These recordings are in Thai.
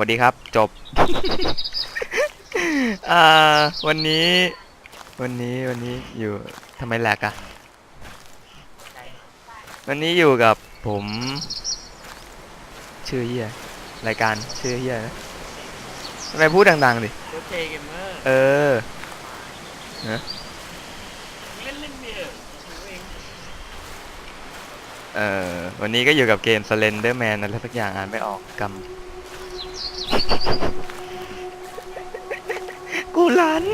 วัสดีครับ จบ อ่า วันนี้ วันนี้วันนี้อยู่ทำไมแหลกอะวันนี้อยู่กับผม ชื่อเฮียรายการชื่อเฮียนะทำไมพูดดังๆดิโคเจเกมเมอร์เออเล่นเล่นเบียร์เองเออวันนี้ก็อยู่กับเกม Slenderman อะไรสักอย่างอ่านไม่ออกกำ ลัน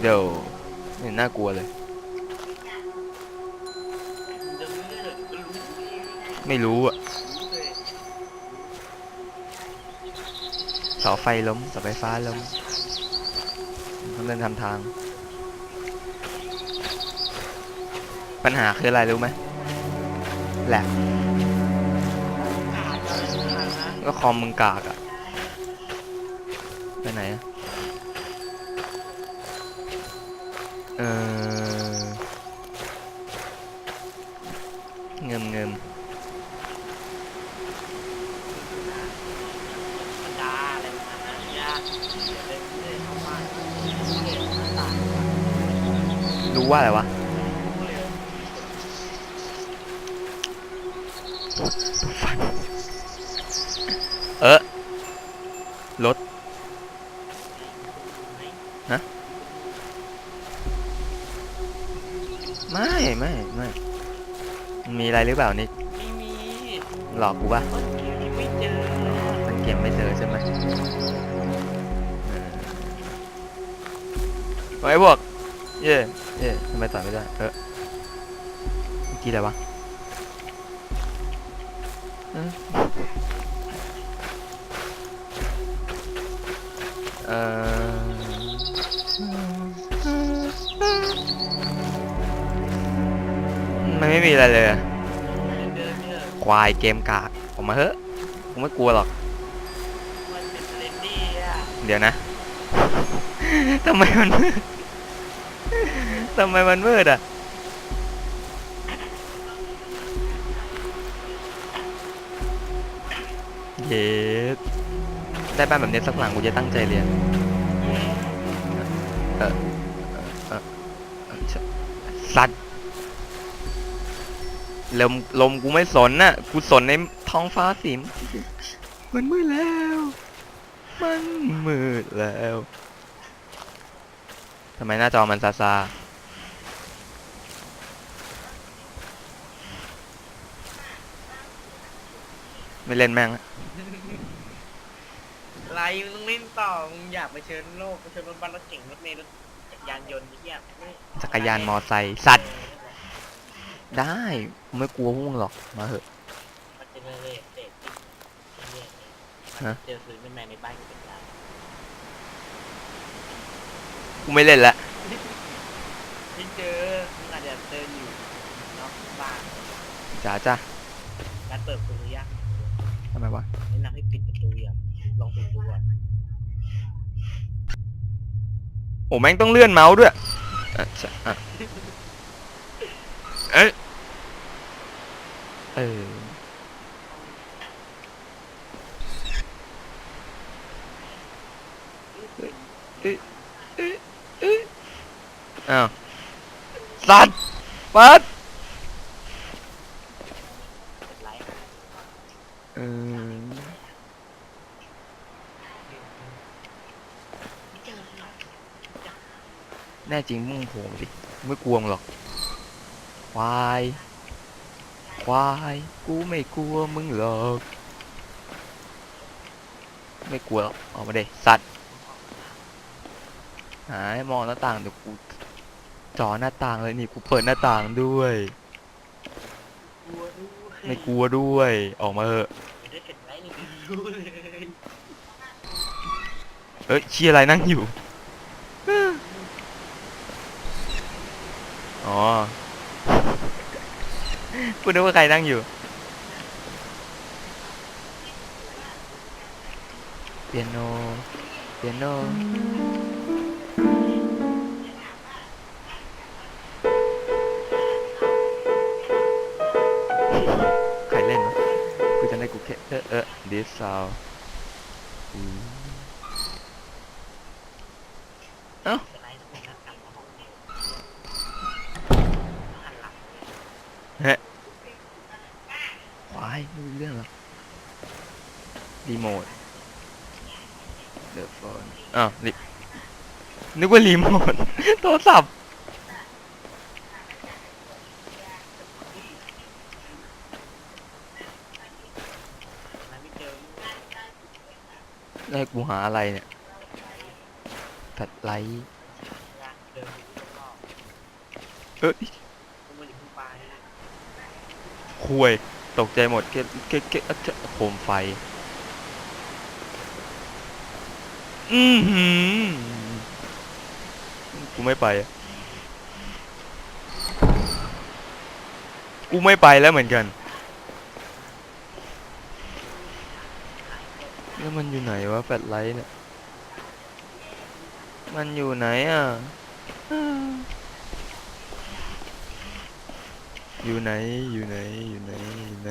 เดี๋ยวไม่น่ากลัวเลย ไม่รู้อะเสาไฟล้มเสาไฟฟ้าล้มต้องเดินทำทาง ปัญหาคืออะไรรู้ไหมแหละ ก็คอมมึงกากอะไปไหนอะเออเงิมเงิมบรรดาอะไรประมาณนั้นยากเล่นเล่นเข้ามาเล่นต่างรู้ว่าอะไรวะรู้เลย เออรถไม่ไม่ไม่มันมีอะไรหรือเปล่านี่ไม่มีหลอกกูปะต้นเกมยังไม่เจอมันเกมไม่เจอใช่ไหมเออไอ้พวกเย่เย่ทำไมต่อยไม่ได้เออเมื่อกี้อะไรวะ เออมันไม่มีอะไรเลยอะเล่นเดิมเนี่ยควายเกมกากออกมาเถอะกูไม่กลัวหรอก มันเป็นเลนดี้อะเดี๋ยวนะ ทำไมมันมืด ทำไมมันมืดอะ เย็ด ได้บ้านแบบนี้สักหลังกูจะตั้งใจเรียนเออเออเออเออชะสัตว์ลมลมกูไม่สนน่ะ กูสนในท้องฟ้าสีมมันมืดแล้ว มันมืดแล้วทำไมหน้าจอมันซาซาไม่เล่นแม่ง ละไรมึงต้องเล่นต่อมึงอยากไปเชิญโลกไปเชิญรถบัสรถเก่งรถเมล์รถจักรยานยนต์ไอ้เหี้ยไม่จักรยานมอไซค์สัตว์ได้กูไม่กลัวพวกมึงหรอกมาเถอะ มันจะเลยเลยเด็กเนี่ยฮะ เจอซื้อแมนในบ้านกูเป็นล้านกูไม่เล่นละที่เจอมึงอาจจะเดินอยู่นอกบ้าน จ๋าจ้าการเปิดประตูยากทำไมวะแนะนำให้ปิดประตูอย่างลองปิดดูก่อน โอ้แม่งต้องเลื่อนเมาส์ด้วยอะใช่อะเอ้ยเอออ้าวสัตว์ปัด เป็นไร เออ ไม่เจอหรอก แน่ จริงมึงโผล่มาดิไม่กลัวมึงหรอก ควาย ควาย กูไม่กลัวมึงหรอก ไม่กลัวหรอกออกมาเดสัตว์ หายมองหน้าต่างเดี๋ยวกูจ่อหน้าต่างเลยนี่กูเปิดหน้าต่างด้วยกลัวด้วยไม่กลัวด้วย ออกมาเถอะไม่ได้เห็นไรนี่รู้เลยเอ้ยเชียอะไรนั่งอยู่ อ๋อ กูนึกว่าใครนั่งอยู่ เปียโน เปียโน ใครเล่นวะกูจะได้กูแค่เออเออดิสซาวอืม สไลด์ทุกนัดกลับมาของเดียวหันหลัง ว้ายไม่รู้เรื่องหรอกรีโมทเดอะโฟนอ้าวรี นึกว่ารีโมทโทรศัพท์แล้วไม่เจอแล้วให้กูหาอะไรเนี่ยแฟลชไลท์เดินไปที่รอบเอ้ยกูมันอยู่ข้างปลายคุยตกใจหมดเกเกเกอะเจ้าโคมไฟ อือหือ กูไม่ไปอะกูไม่ไปแล้วเหมือนกัน แล้วมันอยู่ไหนวะแฟลชไลท์เนี่ย มันอยู่ไหนอะ อยู่ไหน อยู่ไหน อยู่ไหน อยู่ไหน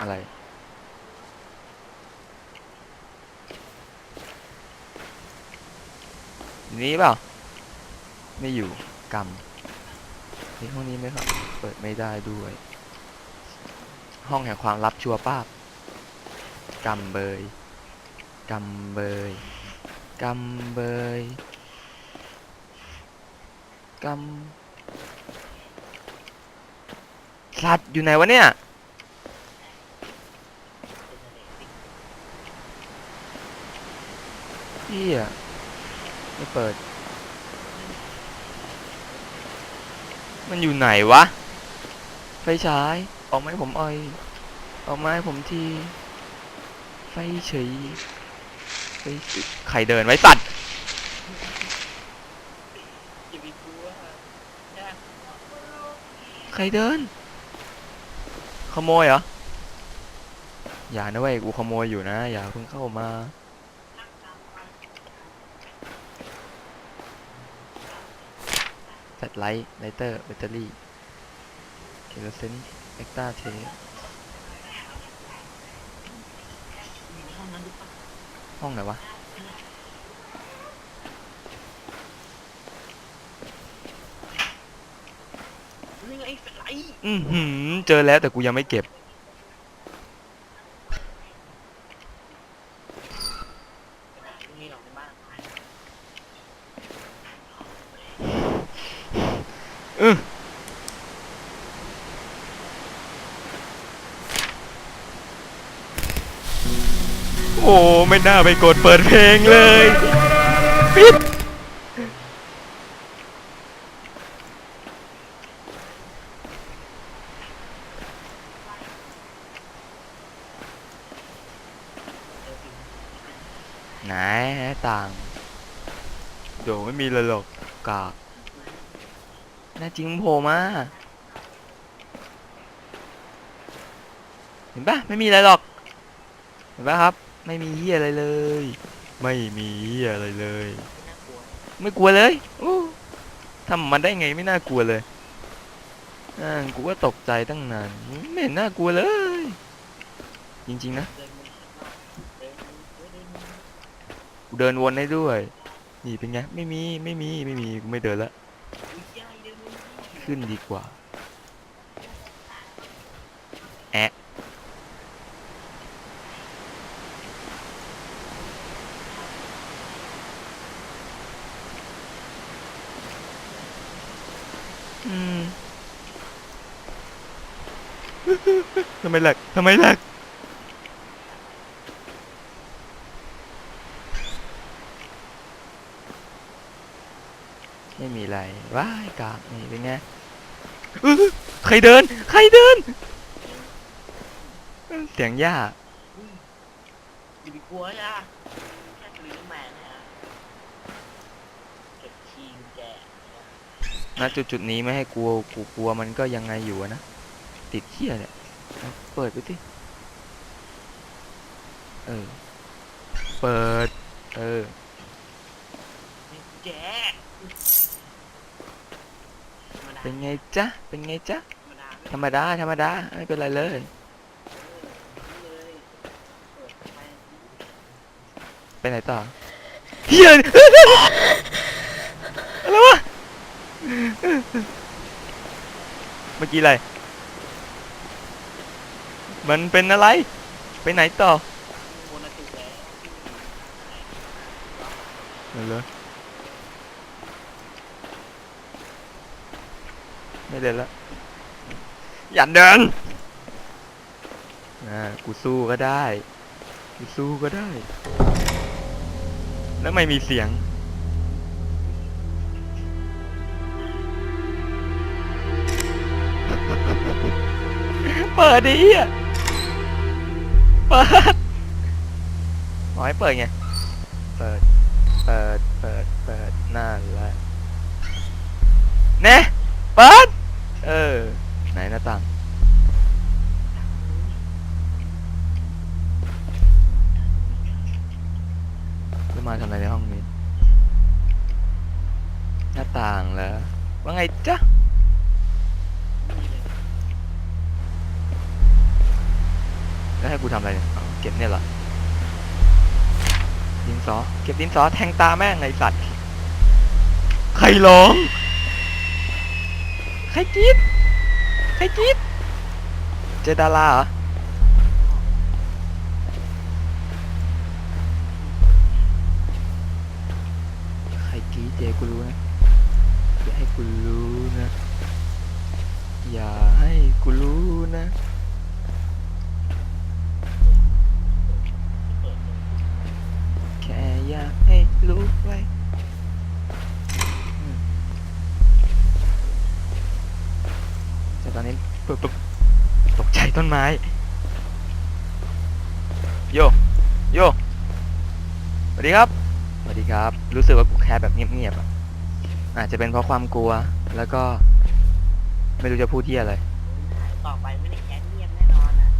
อะไร อยู่ นี่เปล่า ไม่อยู่กรรมนี่ห้องนี้ไหมครับ เปิดไม่ได้ด้วย ห้องแห่งความลับชัวร์ป้าบกรรมเบยกรรมเบยกรรมเบยกรรมสัตว์อยู่ไหนวะเนี่ยพี่อะ ไม่เปิด มันอยู่ไหนวะ ไฟฉาย ออกมาให้ผมอ่อย ออกมาให้ผมที ไฟเฉยไฟสิใครเดินไว้สัตว์อย่าไปกลัวแค่ใครเดิน ขโมยเหรอ อย่านะเว้ยกูขโมยอยู่นะ อย่าเพิ่งเข้ามา แฟลชไลท์ไลเตอร์แบตเตอรี่เคโรซินเอ็กตาเทอยู่ในห้องนั้นหรือเปล่าห้องไหนวะอือหือเจอแล้วแต่กูยังไม่เก็บ มีหรอกในบ้าน อือโอ้ ไม่น่าไปกดเปิดเพลงเลยปิดเจอฟิล์มไหนต่างโดไม่มีเลยหรอกกากแน่จริงมึงโผล่มาเห็นปะไม่มีอะไรหรอก เห็นปะครับ ไม่มีเฮียอะไรเลย ไม่มีเฮียอะไรเลยไม่น่ากลัวไม่กลัวเลยอู้ทำมันได้ไงไม่น่ากลัวเลยอ่ากูก็ตกใจตั้งนาน ไม่เห็นน่ากลัวเลย จริง ๆ นะเดินวนข้างนอกเดินเดินเดินกูเดินวนให้ด้วย นี่เป็นไง ไม่มี ไม่มี ไม่มี กูไม่เดินละอุ้ยยายเดินวนดิขึ้นดีกว่า แอะ ทำไมแหลกทำไมแหลกไม่มีอะไรว้ายกากนี่เป็นไงอื้อใครเดิน ใครเดิน เสียงย่าอุ้ยอย่าไปกลัวจ้ะแค่สลิงแมนเนี่ยเก็บคีย์กุญแจณจุดจุดๆนี้ไม่ให้กลัวกูกลัวมันก็ยังไงอยู่อะนะ ติดเที่ยเนี่ยเอาเปิดไปสิเออ เปิด เออมีกุญแจธรรมดาเป็นไงจ๊ะ เป็นไงจ๊ะ ธรรมดา ธรรมดาธรรมดาไม่เป็นไรเลยเลยเปิดไปไปไหนต่อเฮียอะไรวะ เมื่อกี้อะไร มันเป็นอะไร ไปไหนต่อโมนาติแล้วไม่เลยไม่เดินละอย่าเดินอ่ากูสู้ก็ได้ กูสู้ก็ได้ แล้วไม่มีเสียงเปิดดิอะ เปิดขอให้เปิดไง เปิด เปิด เปิด เปิดนั่นแหละเน่เปิด เออ ไหนหน้าต่างจะมาทำอะไรในห้องนี้ หน้าต่างเหรอว่าไงจ๊ะ กูทำอะไรเนี่ยเก็บเนี่ยเหรอดินสอ เก็บดินสอแทงตาแม่งไอสัตว์ใครร้องใครจี๊ดใครจี๊ดเจดาราเหรอใครกรีดเจกูรู้นะอย่าให้กูรู้นะ อย่าให้กูรู้นะ ตอนนี้ปุ๊บปุ๊บตกใจต้นไม้ โย โย สวัสดีครับ สวัสดีครับ รู้สึกว่ากูแคร์แบบเงียบๆอะ อาจจะเป็นเพราะความกลัว แล้วก็ ไม่รู้จะพูดที่อะไร ต่อไปไม่ได้แคสเงียบแน่นอนอะ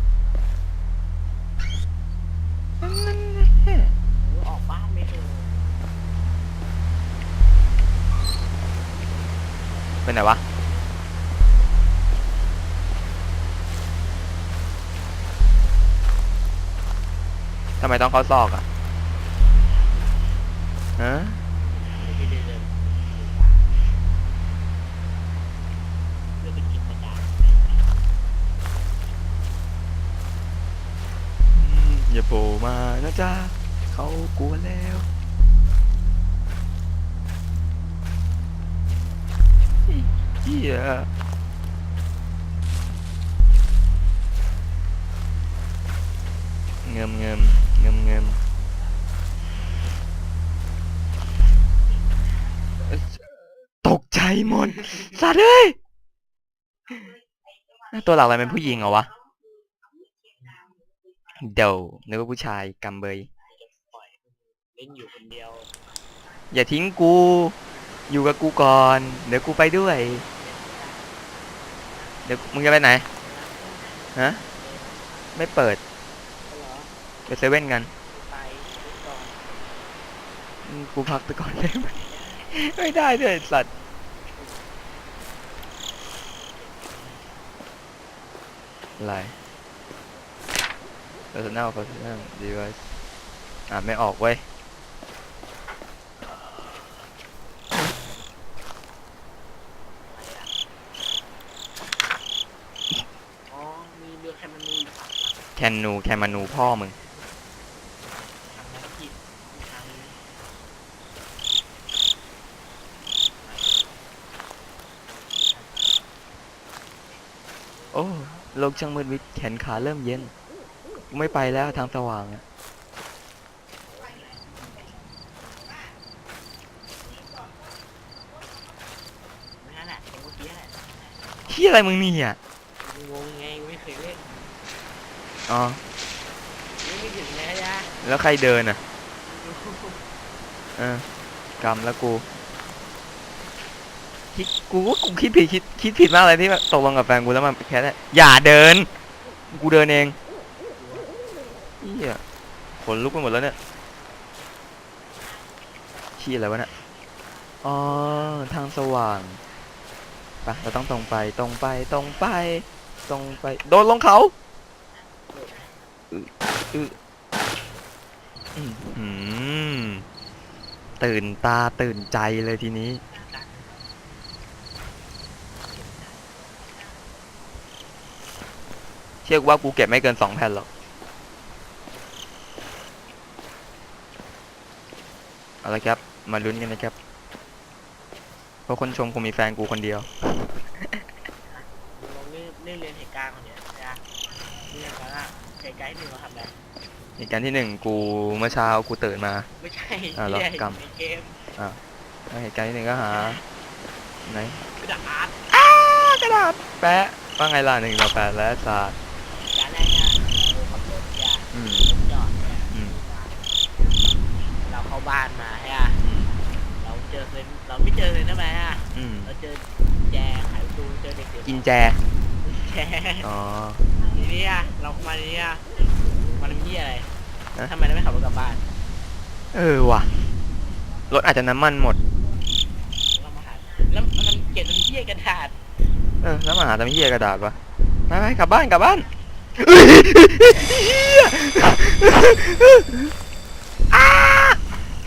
หรือออกบ้านไม่เถอะเป็นไหนวะ ทำไมต้องเข้าซอกอะฮะไม่ได้เดินเดินเพื่อไปเก็บกระดาษอืมอย่าโผล่มานะจ๊ะเขากลัวแล้วเฮีย หมดสัตว์เอ้ยตัวหลักอะไรเป็นผู้หญิงเหรอวะเดี๋ยวนึกว่าผู้ชายกำเบยอยเล่นอยู่คนเดียว อย่าทิ้งกู อยู่กับกูก่อน เดี๋ยวกูไปด้วย เดี๋ยวมึงจะไปไหนฮะไม่เปิดเหรอไปเซเว่นกันกูพักไปก่อนได้ไหมไม่ได้ด้วยสัตว์ อะไร personal personal device อ่าไม่ออกเว้ยอ๋อ มีเรือแคมนูอยู่ฝั่งหลังแคนนูแคมานูพ่อมึงทำภารกิจทางโอ้ โลกช่างมืดมิดแขนขาเริ่มเย็นกูไม่ไปแล้วทางสว่างอะไม่นั่นแหละตรงเมื่อกี้แหละที่อะไรมึงนี่อะงงไงไม่เคยเล่นอ๋อยังไม่ถึงแล้วยะแล้วใครเดินอะ เออกรรมแล้วกู คิดกูว่ากูคิดผิดคิดคิดผิดมากเลยที่แบบตกลงกับแฟนกูแล้วมันแค่นั้นอย่าเดิน กูเดินเองเฮียขนลุกไปหมดแล้วเนี่ยชี้อะไรวะเนี่ยอ๋อทางสว่างไปเราต้องตรงไปตรงไปตรงไป ตรงไป โดนลงเขาอืออื้อหือตื่นตาตื่นใจเลยทีนี้ ชื่อว่ากูเก็บไม่เกินสองแผ่นหรอกเอาละครับ มาลุ้นกันนะครับ เพราะคนชมคงมีแฟนกูคนเดียว ลองเล่นเล่นเรียนเหตุการณ์ก่อนเนี่ยนะเรื่องการอะเหตุการณ์ที่หนึ่งเราทำอะไรเหตุการณ์ที่หนึ่งกูเมื่อเช้ากูตื่นมา ไม่ใช่อ่าเหรอเหี้ยกรรม ในเกมแล้วเหตุการณ์ที่หนึ่งก็หาไหน กระดาษอ้ากระดาษแปะว่าไงล่ะหนึ่งต่อแปดและศาสตร์การแรกเนี่ยเราขับรถเนี่ย อืม รถจอดเนี่ย อืม เราเข้าบ้านมาใช่ปะเราเจอ เลยเราไม่เจอเลยนะแม่อะอืมเราเจอแจไขประตูเจอเด็กเดี๋ยวกินแจ แจอ๋อ ทีนี้อะเราเข้ามาทีนี้อะมันเป็นที่อะไรฮะ ทำไมเราไม่ขับรถกลับบ้านเออว่ะ รถอาจจะน้ำมันหมด เรามาหาแล้วมันเก็บเป็นที่กระดาษเออแล้วมาหาทำเฮียกระดาษวะไปไปกลับบ้านกลับบ้านเอ้ยเฮียอ้า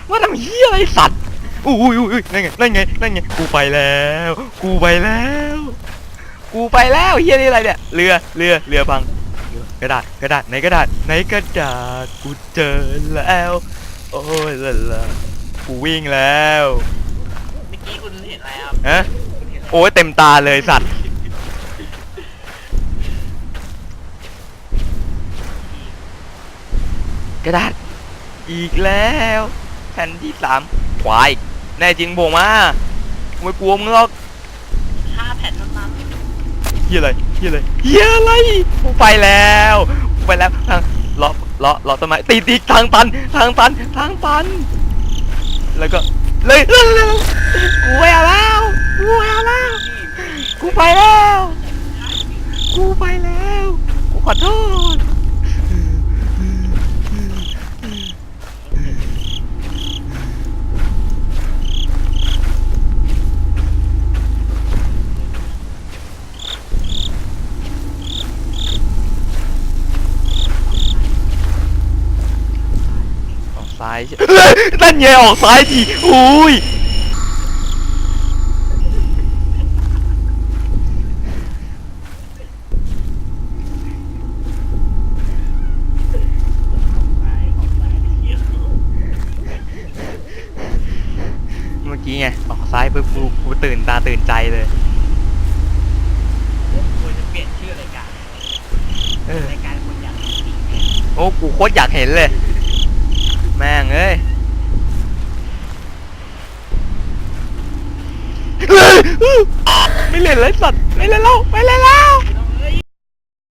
ว่าทำเฮียอะไรสัตว์ อุ้ยอุ้ยอุ้ยนั่นไงนั่นไงนั่นไงกูไปแล้ว กูไปแล้ว กูไปแล้วเฮียนี่อะไรเนี่ยเรือเรือเรือพังกระดาษกระดาษในกระดาษในกระดาษกูเจอแล้ว โอ้ยละละกูวิ่งแล้วเมื่อกี้คุณเห็นอะไรครับฮะคุณเห็นอะไรโอ้ยเต็มตาเลยสัตว์กระดาษอีกแล้วแผ่นที่สามควาย แน่จริงผมมาไม่กลัวมึงหรอกห้าแผ่นเท่านั้นเฮียอะไรเฮียอะไรเฮียอะไรกูไปแล้วกูไปแล้วทางเลาะเลาะเลาะต้นไม้ติดอีกทางตันทางตันทางตัน แล้วก็เลยเลยเลยเลยกูไปเอาแล้วกูไปเอาแล้วกูไปแล้วกูไปแล้วกูขอโทษายใช่เฮ้ยนั่นไงออกซ้ายทีอุ้ยเมื่อกี้ไงออกซ้ายปุ๊บกูกูตื่นตาตื่นใจเลยควรจะเปลี่ยนชื่อรายการเออรายการคนอยากจริงโอ้กูโคตรอยากเห็นเลยแม่งเอ้ยเฮ้ยไม่เล่นเลยสัตว์ไม่เล่นแล้วไม่เล่นแล้ว